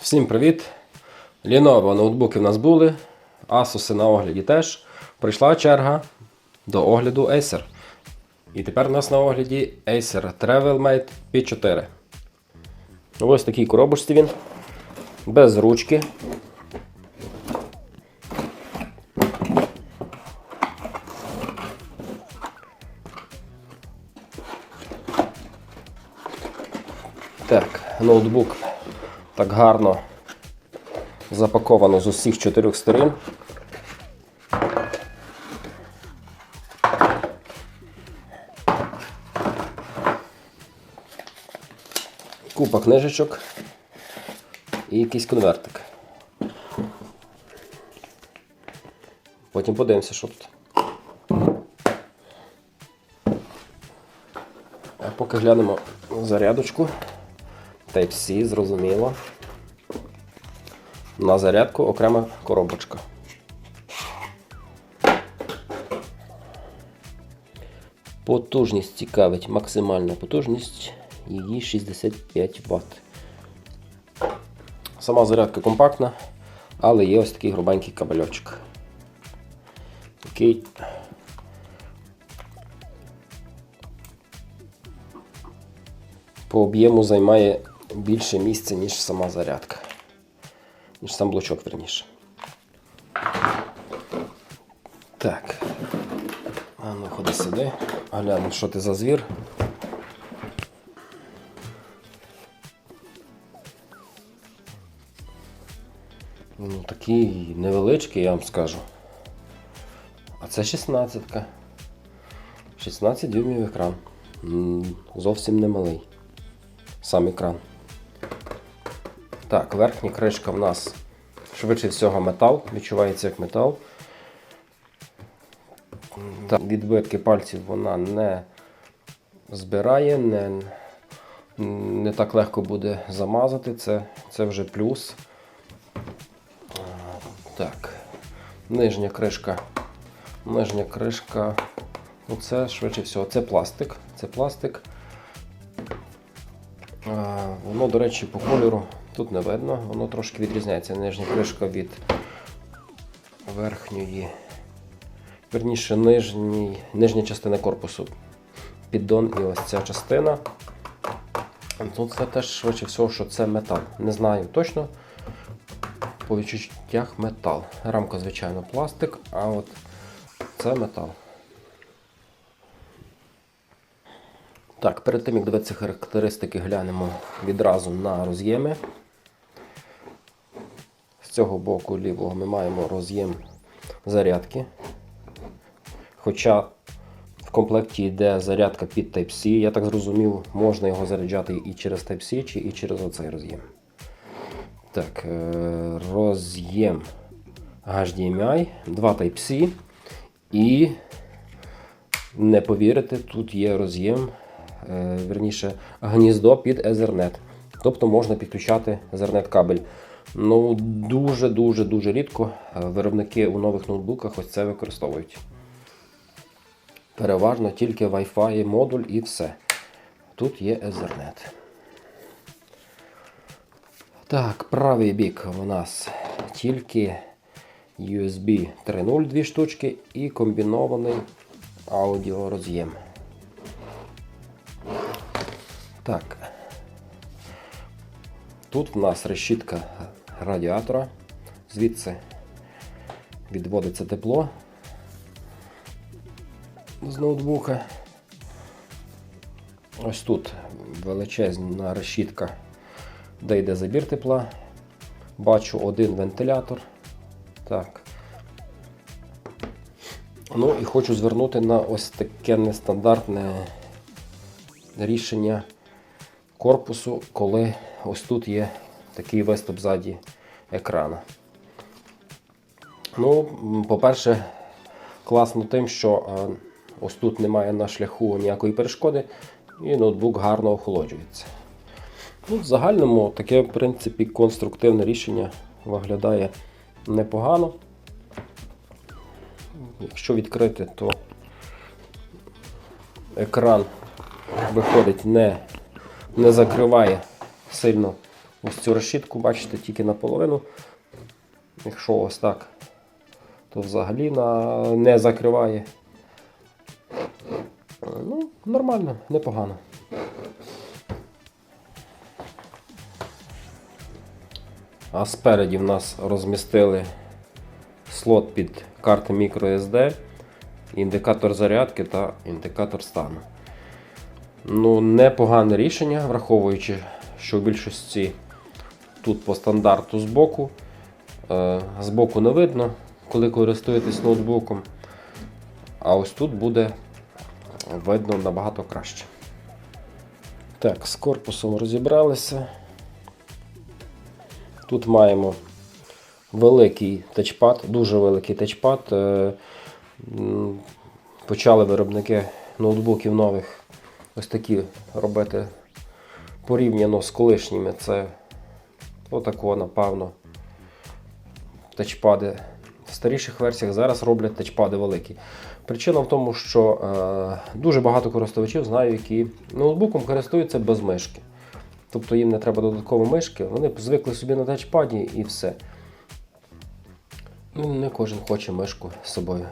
Всім привіт! Lenovo ноутбуки в нас були, Asus на огляді теж. Прийшла черга до огляду Acer. І тепер у нас на огляді Acer TravelMate P4. Ось такий коробочці він. Без ручки. Так, ноутбук так гарно запаковано з усіх чотирьох сторін. Купа книжечок і якийсь конвертик. Потім подивимося, що тут. А поки глянемо зарядочку. Type-C, зрозуміло. На зарядку окрема коробочка. Потужність цікавить, максимальна потужність її 65 Вт. Сама зарядка компактна, але є ось такий грубенький кабельочок. Який по об'єму займає більше місця, ніж сама зарядка. Ніж сам блочок, верніше. Так. А ну ходи сюди. Глянемо, що ти за звір. Ну, такий невеличкий, я вам скажу. А це 16-ка. 16 дюймів екран. Зовсім не малий. Сам екран. Так, верхня кришка в нас швидше всього метал, відчувається як метал. Так, відбитки пальців вона не збирає, не, не так легко буде замазати, це, це вже плюс. Так, нижня кришка. Нижня кришка. Ну це швидше всього, це пластик. Це пластик. Воно, до речі, по кольору тут не видно, воно трошки відрізняється. Нижня кришка від верхньої, верніше, нижній, нижня частина корпусу. Піддон і ось ця частина. Тут це теж швидше всього, що це метал. Не знаю точно. По відчуттях метал. Рамка, звичайно, пластик, а от це метал. Так, перед тим як дивитися характеристики, глянемо відразу на роз'єми. З цього боку лівого ми маємо роз'єм зарядки. Хоча в комплекті йде зарядка під Type-C, я так зрозумів, можна його заряджати і через Type-C, чи і через оцей роз'єм. Так, е, роз'єм HDMI, 2 Type-C і не повірите, тут є роз'єм, е, верніше, гніздо під Ethernet. Тобто можна підключати Ethernet кабель. Ну, дуже-дуже дуже рідко е, виробники у нових ноутбуках ось це використовують. Переважно тільки Wi-Fi модуль і все. Тут є Ethernet. Так, правий бік у нас тільки USB 3.0 дві штучки і комбінований аудіороз'єм. Так. Тут в нас решітка радіатора, звідси відводиться тепло з ноутбука. Ось тут величезна решітка, де йде забір тепла. Бачу один вентилятор. Так. Ну і хочу звернути на ось таке нестандартне рішення корпусу, коли ось тут є такий виступ ззаді екрана. Ну, по-перше, класно тим, що е, ось тут немає на шляху ніякої перешкоди, і ноутбук гарно охолоджується. Ну, в загальному таке, в принципі, конструктивне рішення виглядає непогано. Якщо відкрити, то екран виходить не, не закриває сильно ось цю решітку, бачите, тільки наполовину. Якщо ось так, то взагалі на... не закриває. Ну, нормально, непогано. А спереді в нас розмістили слот під карти microSD, індикатор зарядки та індикатор стану. Ну, непогане рішення, враховуючи, що в більшості тут по стандарту збоку. Е, збоку не видно, коли користуєтесь ноутбуком. А ось тут буде видно набагато краще. Так, з корпусом розібралися. Тут маємо великий тачпад, дуже великий тачпад. Е, Почали виробники ноутбуків нових ось такі робити порівняно з колишніми. Це отако, напевно, тачпади в старіших версіях зараз роблять тачпади великі. Причина в тому, що е, дуже багато користувачів знаю, які ноутбуком користуються без мишки. Тобто їм не треба додатково мишки, вони звикли собі на тачпаді і все. Ну, не кожен хоче мишку з собою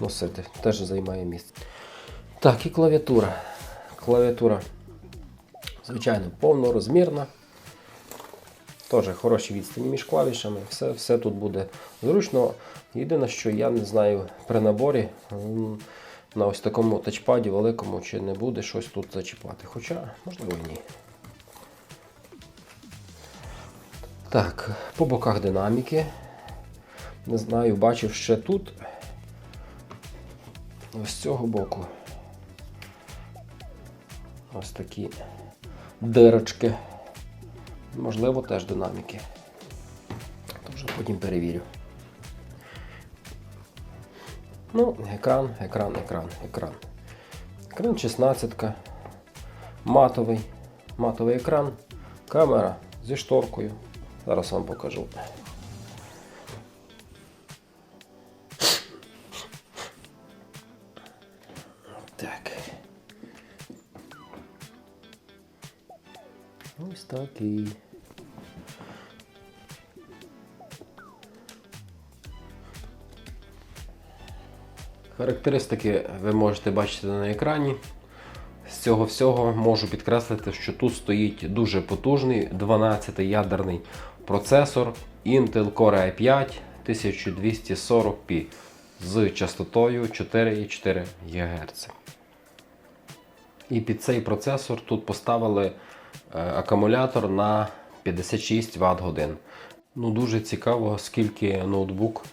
носити, теж займає місце. Так, і клавіатура. Клавіатура, звичайно, повнорозмірна. Теж хороші відстані між клавішами, все, все тут буде зручно. Єдине, що я не знаю при наборі на ось такому тачпаді великому, чи не буде щось тут зачіпати. Хоча, можливо, і ні. Так, по боках динаміки. Не знаю, бачив ще тут. Ось з цього боку. Ось такі дирочки. Можливо, теж динаміки. То вже потім перевірю. Ну, екран, екран, екран, екран. Екран 16. Матовий. Матовий екран. Камера зі шторкою. Зараз вам покажу. Так. Ось такий. Характеристики ви можете бачити на екрані. З цього всього можу підкреслити, що тут стоїть дуже потужний 12-ядерний процесор Intel Core i5 1240p з частотою 4,4 ГГц. І під цей процесор тут поставили акумулятор на 56 Вт годин. Ну, дуже цікаво, скільки ноутбук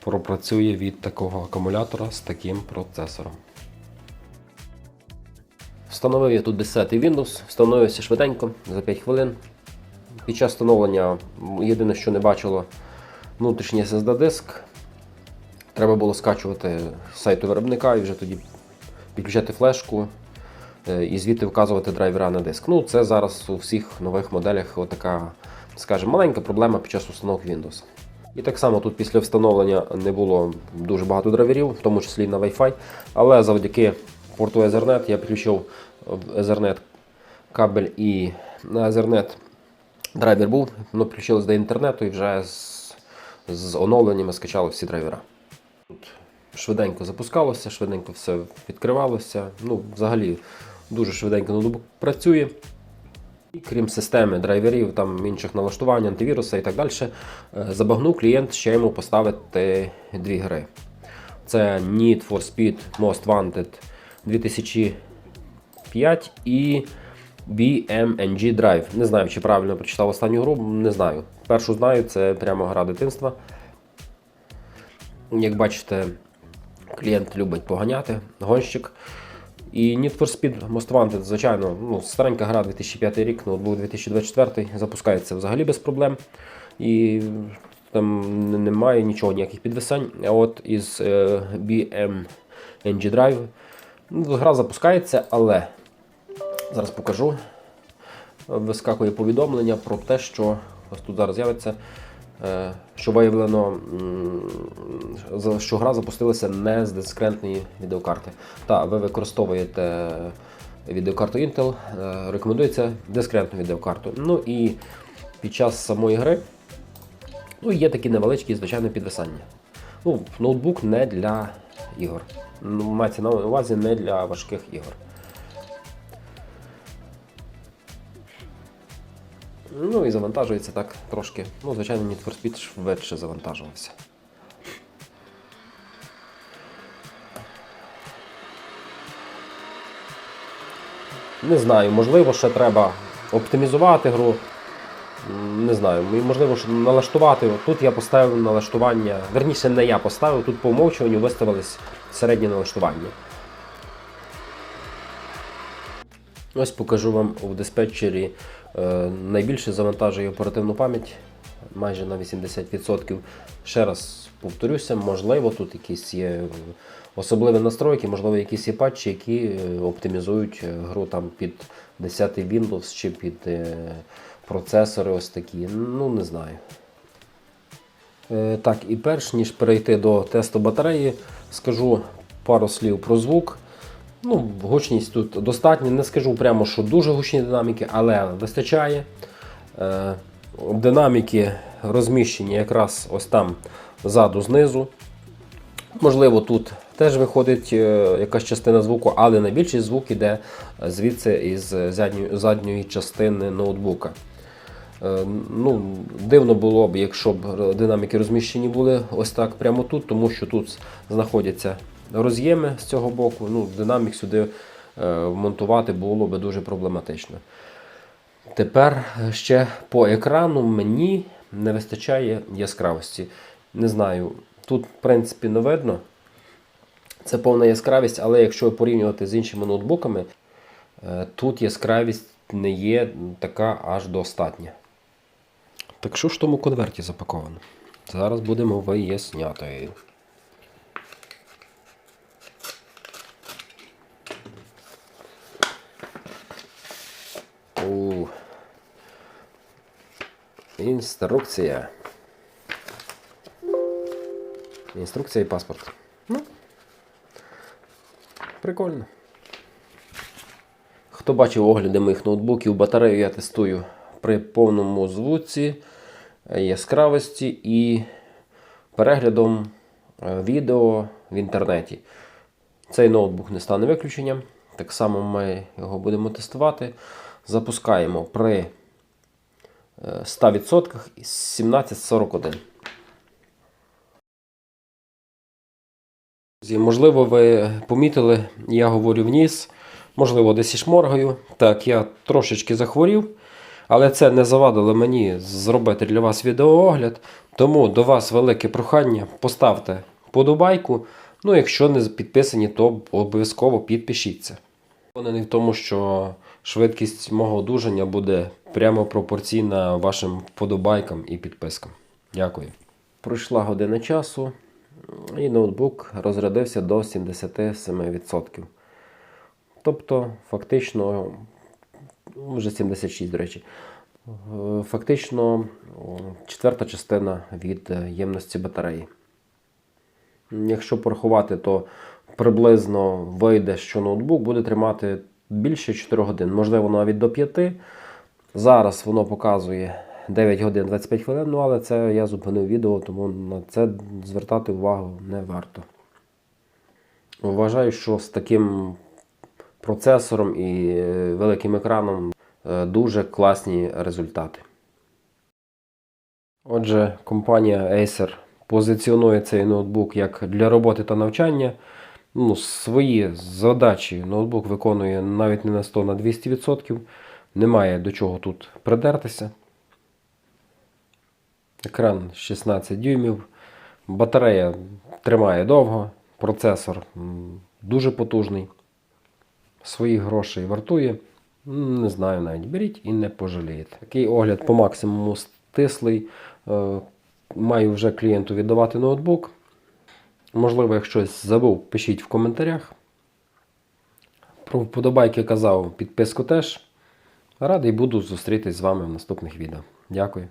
пропрацює від такого акумулятора з таким процесором. Встановив я тут 10 Windows, встановився швиденько за 5 хвилин. Під час встановлення єдине, що не бачило внутрішній SSD-диск. Треба було скачувати сайту виробника і вже тоді підключати флешку е, і звідти вказувати драйвера на диск. Ну, це зараз у всіх нових моделях така, скажімо, маленька проблема під час установки Windows. І так само тут після встановлення не було дуже багато драйверів, в тому числі на Wi-Fi, але завдяки порту Ethernet я підключив Ethernet кабель і на Ethernet драйвер був, воно підключилось до інтернету і вже з, з оновленнями скачали всі драйвера. Тут швиденько запускалося, швиденько все відкривалося. Ну, взагалі дуже швиденько ноутбук працює. І крім системи драйверів, там інших налаштувань, антивіруса і так далі, е, забагнув клієнт ще йому поставити дві гри. Це Need for Speed Most Wanted 2005 і BMNG Drive. Не знаю, чи правильно прочитав останню гру, не знаю. Першу знаю, це прямо гра дитинства. Як бачите, клієнт любить поганяти, гонщик. І Need for Speed Most Wanted, звичайно, ну, старенька гра 2005 рік, ноутбук 2024 запускається взагалі без проблем. І там немає нічого, ніяких підвисань. А от із BM NG Drive ну, гра запускається, але зараз покажу. Вискакує повідомлення про те, що ось тут зараз з'явиться, що виявлено, що гра запустилася не з дискретної відеокарти. Та, ви використовуєте відеокарту Intel, е, рекомендується дискретну відеокарту. Ну і під час самої гри ну, є такі невеличкі, звичайно, підвисання. Ну, ноутбук не для ігор. Ну, мається на увазі не для важких ігор. Ну і завантажується так трошки. Ну, звичайно, Need for Speed швидше завантажувався. Не знаю, можливо, ще треба оптимізувати гру. Не знаю, можливо, що налаштувати. Тут я поставив налаштування. Верніше, не я поставив, тут по умовчуванню виставились середні налаштування. Ось покажу вам у диспетчері е, найбільше завантажує оперативну пам'ять майже на 80%. Ще раз повторюся, можливо, тут якісь є е, особливі настройки, можливо, якісь є патчі, які е, оптимізують гру там під 10 Windows чи під процесори ось такі. Ну, не знаю. Так, і перш ніж перейти до тесту батареї, скажу пару слів про звук. Ну, гучність тут достатня. Не скажу прямо, що дуже гучні динаміки, але вистачає. Е, Динаміки розміщені якраз ось там ззаду, знизу. Можливо, тут теж виходить е, якась частина звуку, але найбільший звук іде звідси із задньої, задньої частини ноутбука. Е, Ну, дивно було б, якщо б динаміки розміщені були ось так прямо тут, тому що тут знаходяться роз'єми з цього боку. Ну, динамік сюди е, монтувати було б дуже проблематично. Тепер ще по екрану мені не вистачає яскравості. Не знаю, тут, в принципі, не видно. Це повна яскравість, але якщо порівнювати з іншими ноутбуками, е, тут яскравість не є така аж достатня. Так що ж в тому конверті запаковано? Зараз будемо виясняти. Інструкція. Інструкція і паспорт. Ну. Прикольно. Хто бачив огляди моїх ноутбуків, батарею я тестую при повному звуці, яскравості і переглядом е, відео в інтернеті. Цей ноутбук не стане виключенням. Так само ми його будемо тестувати. Запускаємо при 100% із 1741. Друзі, Можливо, ви помітили, я говорю вніс, можливо, десь і шморгаю. Так, я трошечки захворів, але це не завадило мені зробити для вас відеоогляд. Тому до вас велике прохання. Поставте подобайку. Ну, якщо не підписані, то обов'язково підпишіться. Впевнений в тому, що швидкість мого одужання буде прямо пропорційна вашим вподобайкам і підпискам. Дякую. Пройшла година часу, і ноутбук розрядився до 77%. Тобто, фактично, вже 76, до речі. Фактично, четверта частина від ємності батареї. Якщо порахувати, то приблизно вийде, що ноутбук буде тримати більше 4 годин, можливо, навіть до 5. Зараз воно показує 9 годин 25 хвилин, ну але це я зупинив відео, тому на це звертати увагу не варто. Вважаю, що з таким процесором і е, великим екраном е, дуже класні результати. Отже, компанія Acer позиціонує цей ноутбук як для роботи та навчання. Ну, свої задачі ноутбук виконує навіть не на 100 на 200%. Немає до чого тут придертися. Екран 16 дюймів. Батарея тримає довго. Процесор дуже потужний. Своїх грошей вартує. Не знаю навіть. Беріть і не пожалієте. Такий огляд по максимуму стислий. Е, Маю вже клієнту віддавати ноутбук. Можливо, як щось забув, пишіть в коментарях. Про вподобайки казав, підписку теж. Радий буду зустрітись з вами в наступних відео. Дякую.